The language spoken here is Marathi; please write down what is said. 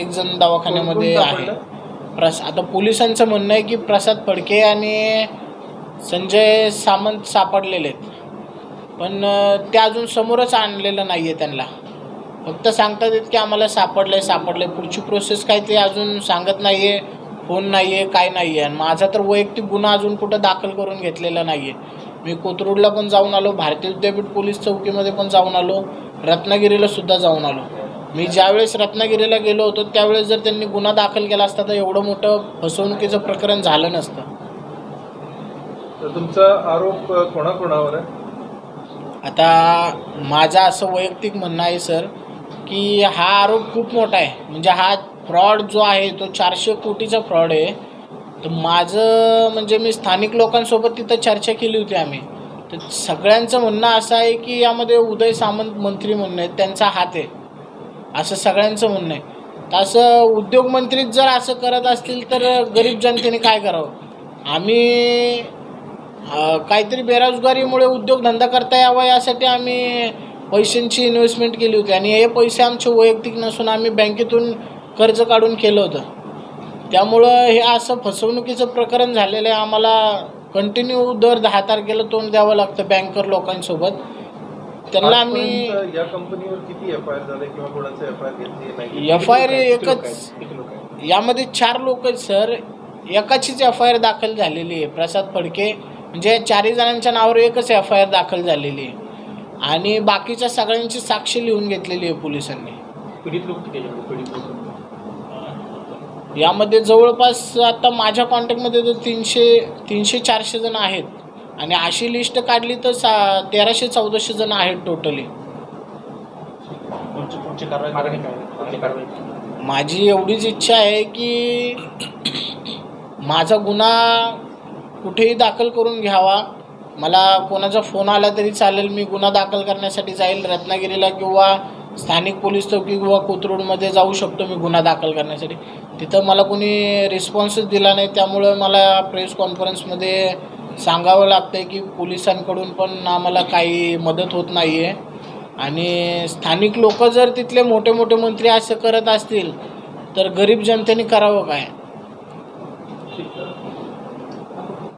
एक जण दवाखान्यामध्ये आहे. प्रस आता पोलिसांचं म्हणणं आहे की प्रसाद फडके आणि संजय सामंत सापडलेले आहेत. पण ते अजून समोरच आणलेलं नाही आहे त्यांना. फक्त सांगतात आहेत की आम्हाला सापडलं आहे सापडलं आहे पुढची प्रोसेस काय ते अजून सांगत नाही आहे फोन नाही आहे काय नाही आहे आणि माझा तर वैयक्तिक गुन्हा अजून कुठं दाखल करून घेतलेला नाही आहे मी कोथरूडला पण जाऊन आलो भारतीय विद्यापीठ पोलीस चौकीमध्ये पण जाऊन आलो रत्नागिरीला सुद्धा जाऊन आलो. मी ज्यावेळेस रत्नागिरीला गेलो होतो त्यावेळेस जर त्यांनी गुन्हा दाखल केला असता तर एवढं मोठं फसवणुकीचं प्रकरण झालं नसतं. तर तुमचा आरोप कोणाकोणावर आहे? आता माझं असं वैयक्तिक म्हणणं आहे सर की हा आरोप खूप मोठा आहे. म्हणजे हा फ्रॉड जो आहे तो चारशे कोटीचा फ्रॉड आहे. तर माझं म्हणजे मी स्थानिक लोकांसोबत तिथं चर्चा केली होती आम्ही. तर सगळ्यांचं म्हणणं असं आहे की यामध्ये उदय सामंत मंत्री म्हणणं आहे त्यांचा हात आहे. असं सगळ्यांचं म्हणणं आहे. असं उद्योगमंत्रीच जर असं करत असतील तर गरीब जनतेने काय करावं? आम्ही काहीतरी बेरोजगारीमुळे उद्योगधंदा करता यावा यासाठी आम्ही पैशांची इन्व्हेस्टमेंट केली होती. आणि हे पैसे आमचे वैयक्तिक नसून आम्ही बँकेतून कर्ज काढून केलं होतं. त्यामुळं हे असं फसवणुकीचं प्रकरण झालेलं आहे. आम्हाला कंटिन्यू दर दहा तारखेला तोंड द्यावं लागतं बँकर लोकांसोबत. त्यांना आम्ही या कंपनीवर किती एफ आय आर झाले किंवा कोणाचे एफ आय आर घेतली एफ आय आर एकच यामध्ये चार लोक आहेत सर. एकाचीच एफ आय आर दाखल झालेली आहे. प्रसाद फडके म्हणजे चारही जणांच्या नावावर एकच एफ आय आर दाखल झालेली आहे. आणि बाकीच्या सगळ्यांची साक्ष लिहून घेतलेली आहे पोलिसांनी. पीडित लोक किती आहे? पीडित लोक यामध्ये जवळपास आता माझ्या कॉन्टॅक्टमध्ये तर तीनशे तीनशे चारशे जण आहेत. आणि अशी लिस्ट काढली तर सा तेराशे चौदाशे जण आहेत टोटली माझी एवढीच इच्छा आहे की माझा गुन्हा कुठेही दाखल करून घ्यावा. मला कोणाचा फोन आला तरी चालेल मी गुन्हा दाखल करण्यासाठी जाईल रत्नागिरीला किंवा स्थानिक पोलीस चौकी किंवा कोथरूडमध्ये जाऊ शकतो मी गुन्हा दाखल करण्यासाठी. तिथं मला कोणी रिस्पॉन्सच दिला नाही त्यामुळं मला प्रेस कॉन्फरन्समध्ये सांगावं लागतं आहे की पोलिसांकडून पण आम्हाला काही मदत होत नाही आहे आणि स्थानिक लोक जर तिथले मोठे मोठे मंत्री असं करत असतील तर गरीब जनतेने करावं काय?